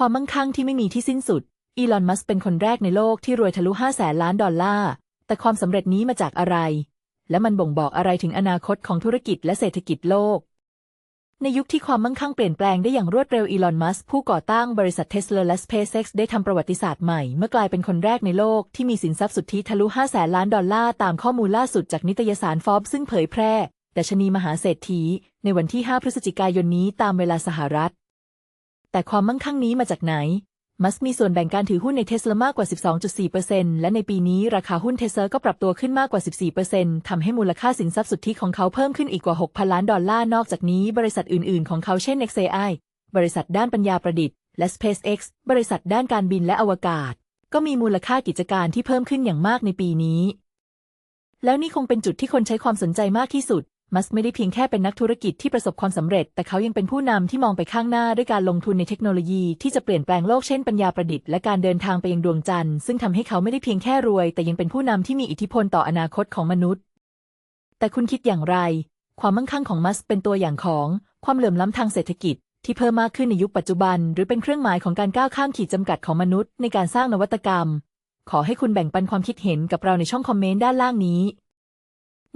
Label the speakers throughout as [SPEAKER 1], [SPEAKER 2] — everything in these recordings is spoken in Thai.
[SPEAKER 1] ความมั่งคั่งที่ไม่มีที่สิ้นสุด อีลอน มัสเป็นคนแรกในโลกที่รวยทะลุ5แสนล้านดอลลาร์ แต่ความสำเร็จนี้มาจากอะไร และมันบ่งบอกอะไรถึงอนาคตของธุรกิจและเศรษฐกิจโลก ในยุคที่ความมั่งคั่งเปลี่ยนแปลงได้อย่างรวดเร็ว อีลอน มัสผู้ก่อตั้งบริษัทเทสลาและ SpaceX ได้ทำประวัติศาสตร์ใหม่ เมื่อกลายเป็นคนแรกในโลกที่มีสินทรัพย์สุทธิทะลุ5แสนล้านดอลลาร์ ตามข้อมูลล่าสุดจากนิตยสารฟอบซึ่งเผยแพร่ดัชนีมหาเศรษฐี ในวันที่ 5 พฤศจิกายนนี้ตามเวลาสหรัฐ แต่ความมั่งคั่งนี้มาจากไหน มัสมีส่วนแบ่งการถือหุ้นในเทสลามากกว่า 12.4%และในปีนี้ราคาหุ้นเทสลาก็ปรับตัวขึ้นมากกว่า 14%ทำให้มูลค่าสินทรัพย์สุทธิของเขาเพิ่มขึ้นอีกกว่า 6,000 ล้านดอลลาร์ นอกจากนี้บริษัทอื่น ๆ ของเขาเช่น XAI บริษัทด้านปัญญาประดิษฐ์ และ SpaceX บริษัทด้านการบินและอวกาศ ก็มีมูลค่ากิจการที่เพิ่มขึ้นอย่างมากในปีนี้ แล้วนี่คงเป็นจุดที่คนใช้ความสนใจมากที่สุด มัสไม่ได้เพียงแค่เป็นนักธุรกิจที่ประสบความสำเร็จ แต่เขายังเป็นผู้นำที่มองไปข้างหน้าด้วยการลงทุนในเทคโนโลยีที่จะเปลี่ยนแปลงโลกเช่นปัญญาประดิษฐ์และการเดินทางไปยังดวงจันทร์ซึ่งทำให้เขาไม่ได้เพียงแค่รวย แต่ยังเป็นผู้นำที่มีอิทธิพลต่ออนาคตของมนุษย์ แต่คุณคิดอย่างไร ความมั่งคั่งของมัสเป็นตัวอย่างของความเหลื่อมล้ำทางเศรษฐกิจที่เพิ่มมากขึ้นในยุคปัจจุบัน หรือเป็นเครื่องหมายของการก้าวข้ามขีดจำกัดของมนุษย์ในการสร้างนวัตกรรม ขอให้คุณแบ่งปันความคิดเห็นกับเราในช่องคอมเมนต์ด้านล่างนี้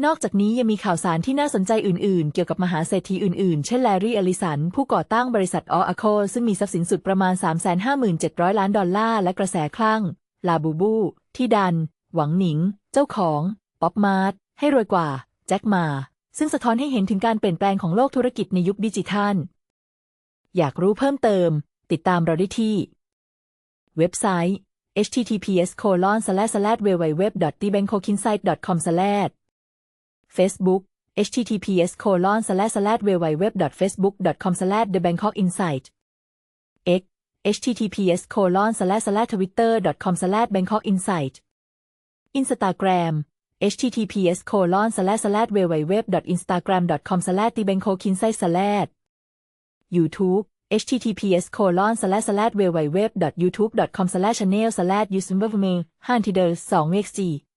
[SPEAKER 1] นอกจากนี้ยังมีข่าวสารที่น่าสนใจอื่นๆ เกี่ยวกับมหาเศรษฐีอื่นๆ เช่นแลรี่อลิสัน ผู้ก่อตั้งบริษัทออ c โคซึ่งมีทรัพย์สินสุดประมาณ 357,000 ล้านดอลลาร์ และกระแสคลั่ง ลาบูบู ที่ดัน หวังหนิง เจ้าของ ป๊อปมาร์ท ให้รวยกว่า แจ็คมา ซึ่งสะท้อนให้เห็นถึงการเปลี่ยนแปลงของโลกธุรกิจในยุคดิจิทัล อยากรู้เพิ่มเติม ติดตามเราได้ที่ เว็บไซต์ https://www.dbankokinsight.com/ www t b a n k o k i n s i g h t com Facebook https www facebook com the bangkok insight x https://twitter.com/slash bangkok insight Instagram https://www.instagram.com/slash the bangkok insight YouTube https://www.youtube.com/slash channel slash usimberme 5 t i d e r 2 xg